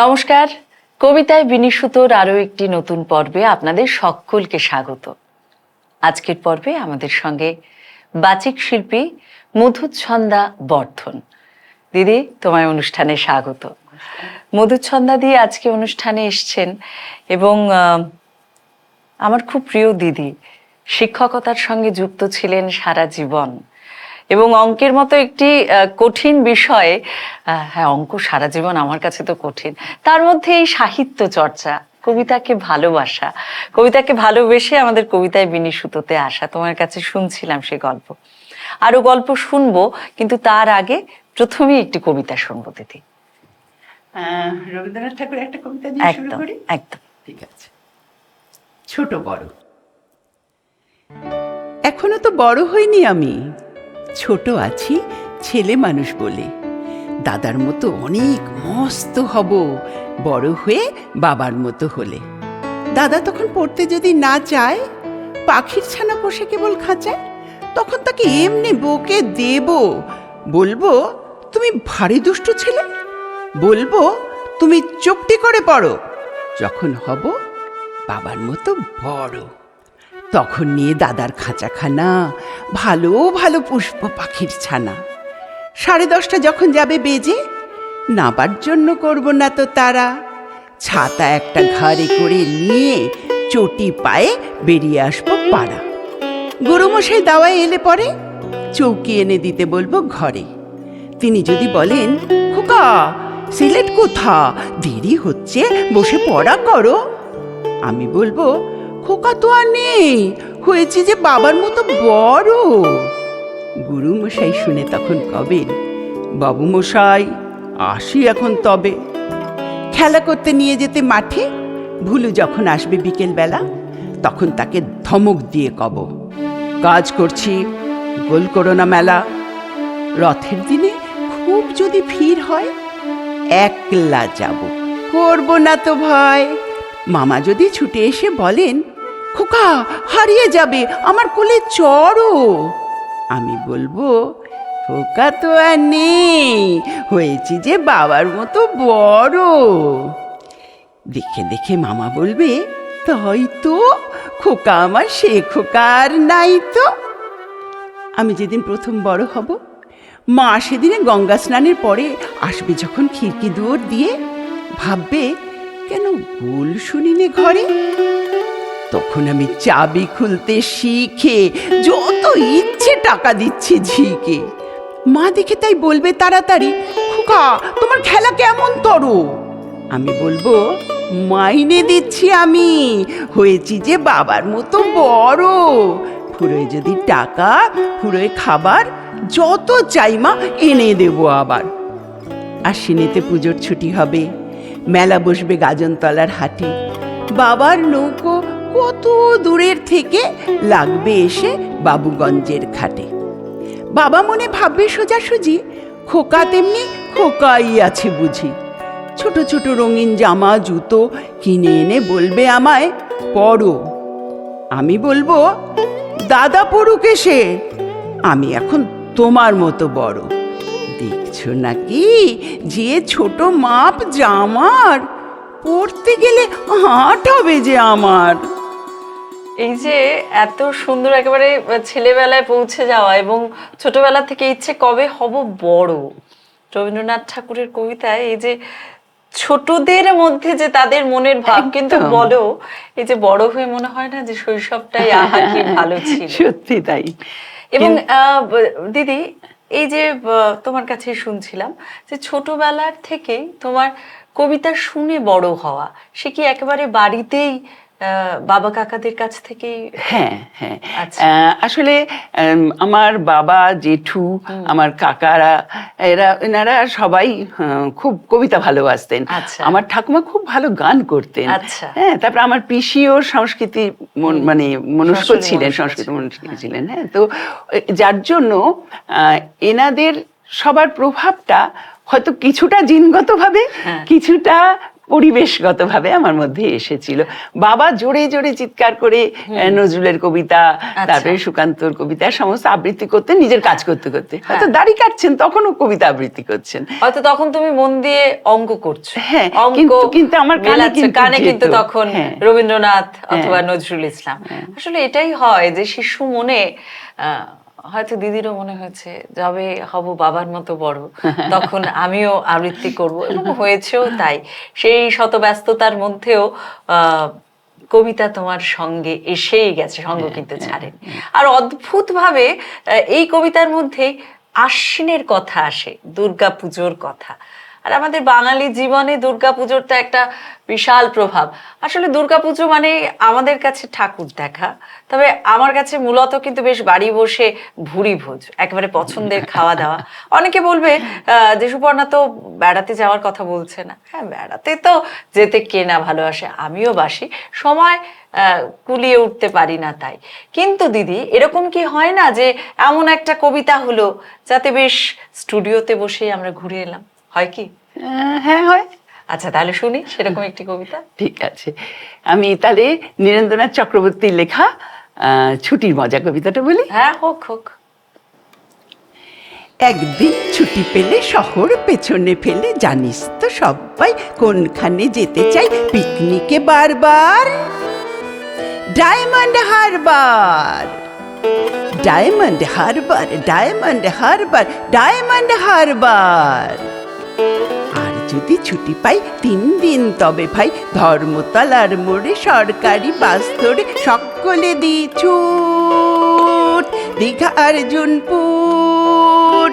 নমস্কার। কবিতায় বিনিশুতর আরও একটি নতুন পর্বে আপনাদের সকলকে স্বাগত। আজকের পর্বে আমাদের সঙ্গে বাচিক শিল্পী মধুচ্ছন্দা বর্ধন। দিদি, তোমায় অনুষ্ঠানে স্বাগত। মধুচ্ছন্দা দিয়ে আজকে অনুষ্ঠানে এসছেন এবং আমার খুব প্রিয় দিদি, শিক্ষকতার সঙ্গে যুক্ত ছিলেন সারা জীবন। এবং অঙ্কের মতো একটি কঠিন বিষয়ে হ্যাঁ অঙ্ক সারা জীবন আমার কাছে তো কঠিন। তার মধ্যে এই সাহিত্য চর্চা কবিতাকে ভালোবাসা। কবিতাকে ভালোবেসে আমাদের কবিতায় বিনিশুতোতে আসা। তোমার কাছে শুনছিলাম সে গল্প। আরও গল্প শুনব কিন্তু তার আগে প্রথমেই একটি কবিতা শুনব দিদি। রবীন্দ্রনাথ ঠাকুর একটা কবিতা দিয়ে শুরু একদম করি? একদম। ঠিক আছে। ছোট বড়। এখনও তো বড় হইনি আমি। ছোট আছি, ছেলে মানুষ বলে। দাদার মতো অনেক মস্ত হব, বড় হয়ে বাবার মতো হলে। দাদা তখন পড়তে যদি না চায়, পাখির ছানা পোষে কেবল খাঁচায়, তখন তাকে এমনি বকে দেব। বলব, তুমি ভারী দুষ্টু ছেলে? বলব, তুমি চুপটি করে পড়ো। যখন হব, বাবার মতো বড়। তখন নিয়ে দাদার খাঁচাখানা, ভালো ভালো পুষ্প পাখির ছানা। সাড়ে দশটা যখন যাবে বেজে, নাবার জন্য করব না তো তারা। ছাতা একটা ঘাড়ে করে নিয়ে চটি পায়ে বেরিয়ে আসব পাড়া। গরুমশাই দাওয়ায় এলে পরে চৌকি এনে দিতে বলব ঘরে। তিনি যদি বলেন, খোকা, সিলেট কোথা? দেরি হচ্ছে, বসে পড়া করো। আমি বলব খোকা তো আর নেই। হয়েছে যে বাবার মতো বড়। গুরু মশাই শুনে তখন কবেন বাবু মশাই আসি এখন তবে। খেলা করতে নিয়ে যেতে মাঠে, ভুলু যখন আসবে বিকেলবেলা, তখন তাকে ধমক দিয়ে কব, কাজ করছি, গোল করো না মেলা। রথের দিনে খুব যদি ভিড় হয়, একলা যাব। করব না তো ভয়। মামা যদি ছুটে এসে বলেন খোকা, হারিয়ে যাবে, আমার কোলে চড়ো। আমি বলব, খোকা তো আর নেই, হয়েছি যে বাবার মতো বড়। দেখে দেখে মামা বলবে, তাই তো, খোকা আমার, সে খোকা আর নাই তো। আমি যেদিন প্রথম বড় হব, মা সেদিনে গঙ্গা স্নানের পরে আসবে যখন খিড়কি দুয়ার দিয়ে, ভাববে, কেন গোল শুনিনি ঘরে? তখন আমি চাবি খুলতে শিখে যত ইচ্ছে টাকা দিচ্ছি ঝিকে। মা দেখে তাই বলবে তাড়াতাড়ি, খোকা, তোমার খেলা কেমন তরো? আমি বলব, মাইনে দিচ্ছি আমি, হয়েছি যে বাবার মতো বড়। ফুরোয় যদি টাকা, ফুরোয় খাবার, যত চাই মা, এনে দেবো আবার। আর আশ্বিনেতে পুজোর ছুটি হবে, মেলা বসবে গাজনতলার হাটে। বাবার নৌকো কত দূরের থেকে লাগবে এসে বাবুগঞ্জের ঘাটে। বাবা মনে ভাববে সোজাসুজি, খোকা তেমনি খোকাই আছে বুঝি। ছোট ছোট রঙিন জামা, জুতো কিনে এনে বলবে আমায়, পড়ো। আমি বলব, দাদা পড়ুক এসে, আমি এখন তোমার মতো বড়। দেখছ নাকি? যে ছোট মাপ জামার, পড়তে গেলে হাট হবে যে আমার। এই যে এত সুন্দর একেবারে ছেলেবেলায় পৌঁছে যাওয়া এবং ছোটবেলা থেকে ইচ্ছে কবে হব বড়? রবীন্দ্রনাথ ঠাকুরের কবিতায় এই যে ছোটদের মধ্যে যে তাদের মনের ভাব কিন্তু বলো এই যে বড় হয়ে মনে হয় না যে শৈশবটাই আহা কি ভালো ছিল? সত্যি তাই। এবং আহ, দিদি এই যে তোমার কাছে শুনছিলাম যে ছোটবেলার থেকেই তোমার কবিতা শুনে বড় হওয়া সে কি একেবারে বাড়িতেই বাবা কাকাদের কাছ থেকে হ্যাঁ হ্যাঁ আচ্ছা। আসলে আমার বাবা জেঠু আমার কাকারা এরা এনারা সবাই খুব কবিতা ভালোবাসতেন আচ্ছা। আমার ঠাকুমা খুব ভালো গান করতেন আচ্ছা। হ্যাঁ তারপর আমার পিসিও সংস্কৃতি মন- মানে মনস্ক ছিলেন সংস্কৃত। মনস্ক ছিলেন হ্যাঁ তো যার জন্য আহ, এনাদের সবার প্রভাবটা হয়তো কিছুটা জিনগতভাবে হ্যাঁ। কিছুটা পরিবেশগতভাবে আমার মধ্যে এসেছিল। বাবা জোরে জোরে চিৎকার করে নজরুলের কবিতা তারপরে সুকান্তর কবিতা সমস্ত আবৃত্তি করতে নিজের কাজ করতে করতে। হয়তো দাড়ি কাটছেন তখনও কবিতা আবৃত্তি করছেন। হয়তো তখন তুমি মন দিয়ে অঙ্ক করছ। হ্যাঁ, কিন্তু- কিন্তু আমার কানে কিন্তু তখন হ্যাঁ। রবীন্দ্রনাথ অথবা নজরুল ইসলাম। আসলে এটাই হয় যে শিশু মনে আহ, হয়তো দিদিরও মনে হয়েছে যবে হব বাবার মতো বড়। তখন আমিও আবৃত্তি করব এবং হয়েছেও তাই। সেই শত ব্যস্ততার মধ্যেও আহ, কবিতা তোমার সঙ্গে এসেই গেছে সঙ্গ কিন্তু ছাড়েন। আর অদ্ভুতভাবে এই কবিতার মধ্যে আশ্বিনের কথা আসে দুর্গা পুজোর কথা। আর আমাদের বাঙালি জীবনে দুর্গাপুজোর তো একটা বিশাল প্রভাব। আসলে দুর্গাপুজো মানে আমাদের কাছে ঠাকুর দেখা, তবে আমার কাছে মূলত কিন্তু বেশ বাড়ি বসে ভুরি ভোজ, একেবারে পছন্দের খাওয়া দাওয়া। অনেকে বলবে যে সুপর্ণা তো বেড়াতে যাওয়ার কথা বলছে না। হ্যাঁ বেড়াতে তো যেতে কে না ভালোবাসে, আমিও বাসি। সময় কুলিয়ে উঠতে পারি না তাই। কিন্তু দিদি, এরকম কি হয় না যে এমন একটা কবিতা হলো যাতে বেশ স্টুডিওতে বসেই আমরা ঘুরে এলাম? হয় কি? হ্যাঁ হয়। আচ্ছা তাহলে শুনি সেরকম একটি কবিতা। ঠিক আছে। আমি তাহলে নীরেন্দ্রনাথ চক্রবর্তীর লেখা ছুটির মজা কবিতাটা বলি? হ্যাঁ হোক হোক। একদিন ছুটি পেলে শহর পেছনে ফেলে জানিস তো সবাই কোনখানে যেতে চাই? পিকনিকে বারবার। ডায়মন্ড হারবার। ডায়মন্ড হারবার ডায়মন্ড হারবার ডায়মন্ড হারবার। আর যদি ছুটি পাই তিন দিন, তবে ভাই ধর্মতলার মোড়ে সরকারি বাস ধরে সকলে দি ছুট। দীঘা অর্জুনপুর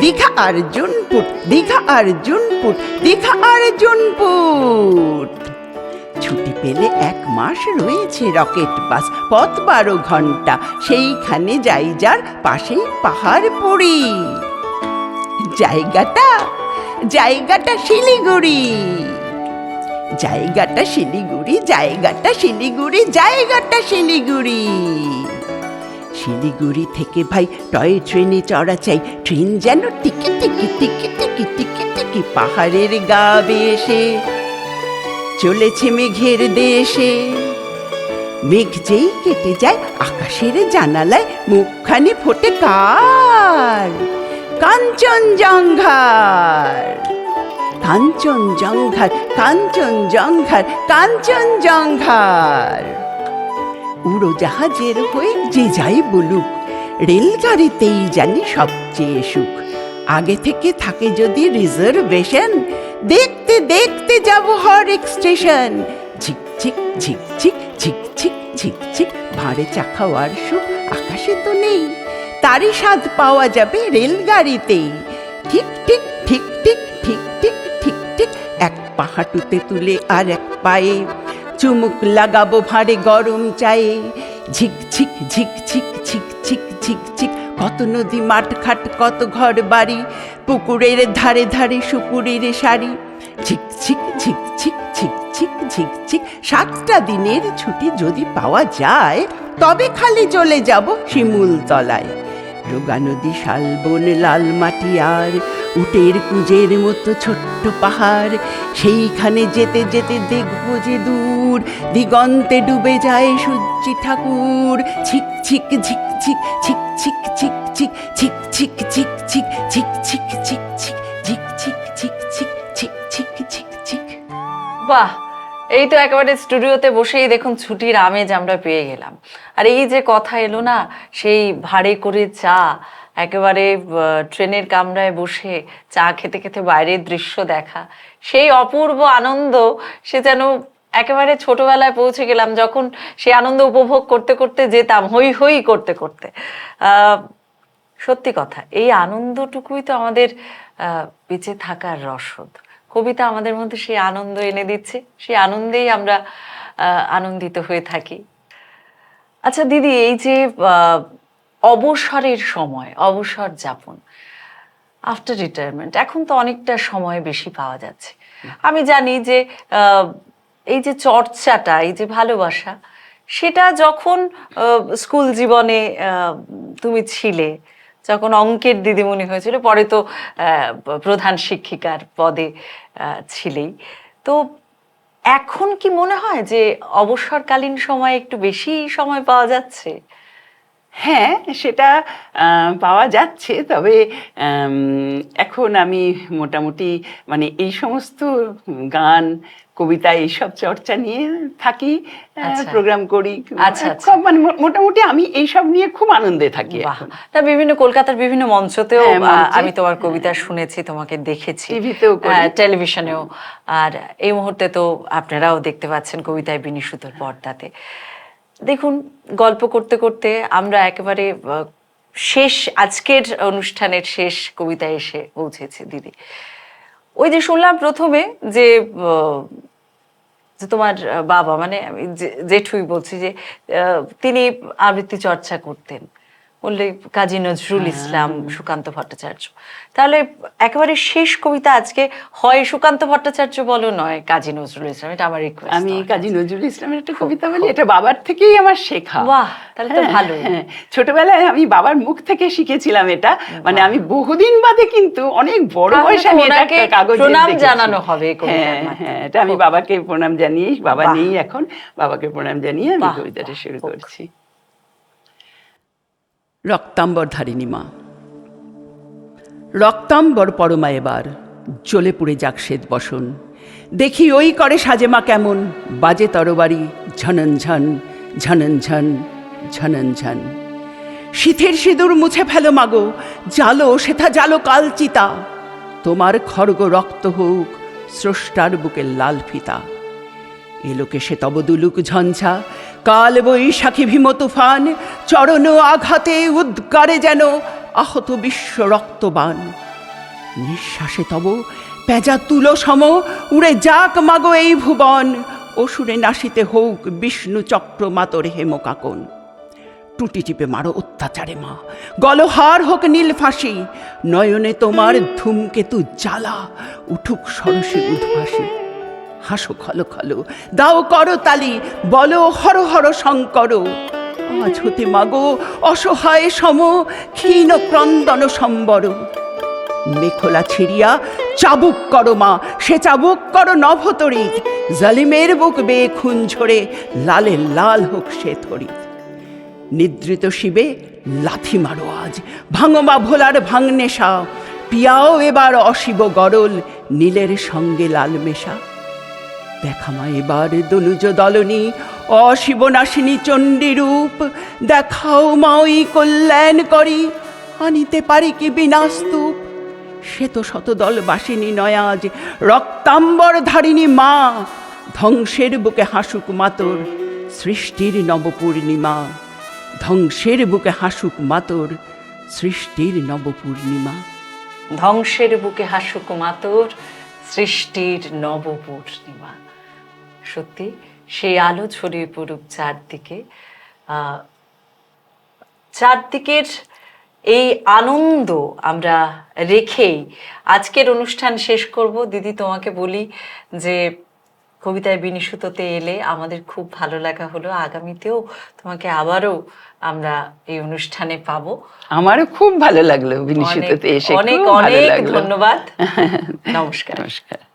দীঘা অর্জুনপুর দীঘা অর্জুনপুর দীঘা অর্জুনপুর ছুটি পেলে এক মাস রয়েছে রকেট বাস, পথ বারো ঘণ্টা, সেইখানে যাই যার পাশেই পাহাড় পড়ি জায়গাটা জায়গাটা শিলিগুড়ি। জায়গাটা শিলিগুড়ি জায়গাটা শিলিগুড়ি জায়গাটা শিলিগুড়ি। শিলিগুড়ি থেকে ভাই টয় ট্রেনে চড়া চাই। ট্রেন যেন টিকি টিকি টিকি টিকি টিকি টিকি পাহাড়ের গা বেশে চলেছে মেঘের দেশে। মেঘ যেই কেটে যায়, আকাশের জানালায় মুখখানি ফোটে কার। কাঞ্চনজঙ্ঘার। কাঞ্চনজঙ্ঘার কাঞ্চনজঙ্ঘার কাঞ্চনজঙ্ঘার। উড়োজাহাজের হয়ে যে যাই বলুক, রেলগাড়িতেই জানি সবচেয়ে সুখ। আগে থেকে থাকে যদি রিজার্ভেশন, দেখতে দেখতে যাব হরেক স্টেশন। ঝিকঝিক ঝিকঝিক ঝিকঝিক ঝিকঝিক ভাঁড়ে চা খাওয়ার সুখ আকাশে তো নেই। তারই স্বাদ পাওয়া যাবে রেলগাড়িতেই ঠিক ঠিক ঠিক ঠিক ঠিক ঠিক ঠিক ঠিক এক পা হাঁটুতে তুলে আর এক পায়ে চুমুক লাগাবো ভাঁড়ে গরম চায়ে ঝিক ঝিক ঝিক ঝিক ঝিক ঝিক ঝিক ঝিক কত নদী মাঠ খাট কত ঘর বাড়ি পুকুরের ধারে ধারে শুকুরের শাড়ি ঝিক ঝিক ঝিক ঝিক ঝিক ঝিক ঝিক ঝিক সাতটা দিনের ছুটি যদি পাওয়া যায় তবে খালি চলে যাব শিমুল তলায় রোগা নদী শালবন লাল মাটি আর উটের কুজের মতো ছোট্ট পাহাড় সেইখানে যেতে যেতে দেখব যে দূর দিগন্তে ডুবে যায় সূর্যি ঠাকুর ছিক ছিক ঝিক ঝিক ছিক ছিক ছিক ছিক ছিক ছিক ছিক ছিক ছিক ছিক ছিক ছিক ঝিক ছিক ছিক ছিক ছিক ছিক ছিক ছিক বাহ এই তো একেবারে স্টুডিওতে বসেই দেখুন ছুটির আমেজ আমরা পেয়ে গেলাম। আর এই যে কথা এলো না, সেই ভাড়ে করে চা, একেবারে ট্রেনের কামরায় বসে চা খেতে খেতে বাইরের দৃশ্য দেখা, সেই অপূর্ব আনন্দ, সে যেন একেবারে ছোটবেলায় পৌঁছে গেলাম, যখন সেই আনন্দ উপভোগ করতে করতে যেতাম হই হই করতে করতে। সত্যি কথা, এই আনন্দটুকুই তো আমাদের বেঁচে থাকার রসদ। কবিতা আমাদের মধ্যে সেই আনন্দ এনে দিচ্ছে সেই আনন্দেই আমরা আনন্দিত হয়ে থাকি। আচ্ছা দিদি এই যে অবসরের সময় অবসর যাপন আফটার রিটায়ারমেন্ট এখন তো অনেকটা সময় বেশি পাওয়া যাচ্ছে। আমি জানি যে এই যে চর্চাটা এই যে ভালোবাসা সেটা যখন স্কুল জীবনে তুমি ছিলে যখন অঙ্কের দিদিমণি হয়েছিল, পরে তো প্রধান শিক্ষিকার পদে ছিলেই। তো এখন কি মনে হয় যে অবসরকালীন সময় একটু বেশি সময় পাওয়া যাচ্ছে? হ্যাঁ সেটা পাওয়া যাচ্ছে। তবে এখন আমি মোটামুটি মানে এই সমস্ত গান কবিতা এইসব চর্চা নিয়ে থাকি আচ্ছা। প্রোগ্রাম করি। আচ্ছা, আচ্ছা। মানে মোটামুটি আমি এইসব নিয়ে খুব আনন্দে থাকি তা বিভিন্ন কলকাতার বিভিন্ন মঞ্চতেও হ্যাঁ, আমি তোমার কবিতা শুনেছি তোমাকে দেখেছি। টিভিতেও টেলিভিশনেও আর এই মুহূর্তে তো আপনারাও দেখতে পাচ্ছেন কবিতায় বিনিশুতর পর্দাতে। দেখুন, গল্প করতে করতে আমরা একেবারে শেষ, আজকের অনুষ্ঠানের শেষ কবিতায় এসে পৌঁছেছে, দিদি। ওই যে শুনলাম প্রথমে যে তোমার বাবা মানে আমি জেঠুই বলছি যে তিনি আবৃত্তি চর্চা করতেন। বললে কাজী নজরুল ইসলাম সুকান্ত ভট্টাচার্য। তাহলে একেবারে শেষ কবিতা আজকে হয় সুকান্ত ভট্টাচার্য বলো নয় কাজী নজরুল ইসলাম এটা আমার রিকোয়েস্ট আমি কাজী নজরুল ইসলামের একটা কবিতা বলি এটা বাবার থেকেই আমার শেখা। বাহ, তাহলে তো হ্যাঁ, ভালোই। হ্যাঁ। ছোটবেলায় আমি বাবার মুখ থেকে শিখেছিলাম এটা মানে আমি বহুদিন বাদে কিন্তু অনেক বড় বয়সে আমি এটা ওনাকে কাগজে প্রণাম জানানো হবে হ্যাঁ হ্যাঁ এটা আমি বাবাকে প্রণাম জানিয়ে বাবা নেই এখন বাবাকে প্রণাম জানিয়ে আমি কবিতাটা শুরু করছি। রক্তাম্বর ধারিণী মা। রক্তাম্বর পরমা এবার, জ্বলে পুড়ে যাক শ্বেত বসন। দেখি ওই করে সাজে মা কেমন, বাজে তরবারি, ঝনন ঝন ঝনন ঝন ঝনন ঝন। শীতের সিঁদুর মুছে ফেলো মাগো জালো সেথা জালো কালচিতা তোমার খড়গ রক্ত হোক, স্রষ্টার বুকের লাল ফিতা। এলোকে সে তব দুলুক ঝঞ্ঝা কাল বৈশাখী ভীম তুফান চরণ আঘাতে উদ্গারে যেন আহত বিশ্ব রক্তবান। নিঃশ্বাসে তব পেজা তুলো সম, উড়ে যাক মাগো এই ভুবন, অসুরে নাসিতে হোক বিষ্ণু চক্র মাতর হেমকাকন টুটি টিপে মারো অত্যাচারে মা, গলহার হোক নীল ফাঁসি, নয়নে তোমার ধূমকেতু জ্বালা, উঠুক সরসে উদ্ভাসী। হাসো খলো খলো। দাও করো তালি, বলো হর হর শঙ্কর। আজ হতে মাগো, অসহায় সম, ক্ষীণ ক্রন্দন সম্বর। মেখলা ছিড়িয়া, চাবুক করো মা, সে চাবুক করো নভতরিত। জালিমের বুক বেয়ে খুন ঝরে, লালে লাল হোক সে থরিত। নিদ্রিত শিবে, লাথি মারো আজ। ভাঙমা ভোলার ভাঙনেশা, পিয়াও এবার অশিব গরল, নীলের সঙ্গে লাল মেশা। দেখা মা এবার দনুজ দলনী, অশিবনাশিনী চণ্ডী রূপ দেখাও মা ওই কল্যাণ করি, আনিতে পারি কি বিনাস্তূপ সে তো শতদল বাসিনী নয়াজ রক্তাম্বর ধারিণী মা। ধ্বংসের বুকে হাসুক মাতর, সৃষ্টির নবপূর্ণিমা। ধ্বংসের বুকে হাসুক মাতর, সৃষ্টির নবপূর্ণিমা। ধ্বংসের বুকে হাসুক মাতর, সৃষ্টির নবপূর্ণিমা। সত্যি সেই আলো ছড়িয়ে পড়ুক চারদিকে। চারদিকের এই আনন্দ আমরা রেখেই আজকের অনুষ্ঠান শেষ করব। দিদি তোমাকে বলি যে কবিতায় বিনিশুততে এলে আমাদের খুব ভালো লাগা হলো। আগামীতেও তোমাকে আবারও আমরা এই অনুষ্ঠানে পাবো। আমারও খুব ভালো লাগল বিনিশিততে এসে অনেক অনেক ধন্যবাদ। নমস্কার। নমস্কার।